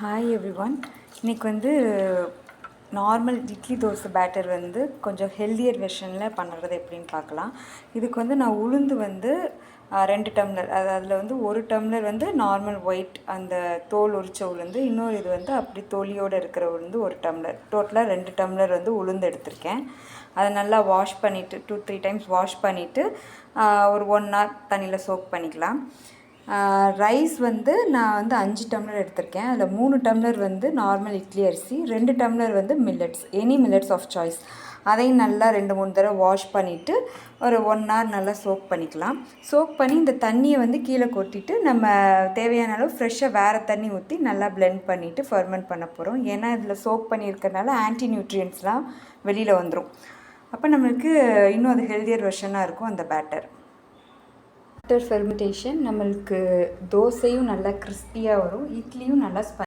Hi every one இன்றைக்கி வந்து normal idli dosa batter வந்து கொஞ்சம் ஹெல்தியர் வெர்ஷனில் பண்ணுறது எப்படின்னு பார்க்கலாம். இதுக்கு வந்து நான் உளுந்து வந்து ரெண்டு டம்ளர் அது அதில் வந்து ஒரு டம்ளர் வந்து நார்மல் ஒயிட் அந்த தோல் உரிச்ச உளுந்து. இன்னொரு இது வந்து அப்படி தோலியோடு இருக்கிற உளுந்து ஒரு டம்ளர் டோட்டலாக ரெண்டு டம்ளர் வந்து உளுந்து எடுத்திருக்கேன். அதை நல்லா வாஷ் பண்ணிவிட்டு டூ த்ரீ டைம்ஸ் வாஷ் பண்ணிவிட்டு ஒரு ஒன் ஹவர் தண்ணியில் சோக் பண்ணிக்கலாம். ரைஸ் வந்து நான் வந்து அஞ்சு டம்ளர் எடுத்திருக்கேன். அதில் மூணு டம்ளர் வந்து நார்மல் இட்லி அரிசி ரெண்டு டம்ளர் வந்து millets any millets of choice அதையும் நல்லா ரெண்டு மூணு தடவை வாஷ் பண்ணிவிட்டு ஒரு ஒன் ஹவர் நல்லா சோக் பண்ணிக்கலாம். சோக் பண்ணி இந்த தண்ணியை வந்து கீழே கொட்டிட்டு நம்ம தேவையான அளவு ஃப்ரெஷ்ஷாக வேறு தண்ணி ஊற்றி நல்லா பிளெண்ட் பண்ணிவிட்டு ஃபர்மெண்ட் பண்ண போகிறோம் ஏன்னா இதில் சோக் பண்ணியிருக்கனால ஆன்டி நியூட்ரியன்ஸ்லாம் வெளியில் வந்துடும் அப்போ நம்மளுக்கு இன்னும் அது ஹெல்தியர் வெர்ஷனாக இருக்கும் அந்த பேட்டர் ஆஃப்டர் ஃபெர்மெண்டேஷன் நம்மளுக்கு தோசையும் நல்லா கிறிஸ்பியாக வரும். இட்லியும் நல்லா ஸ்ப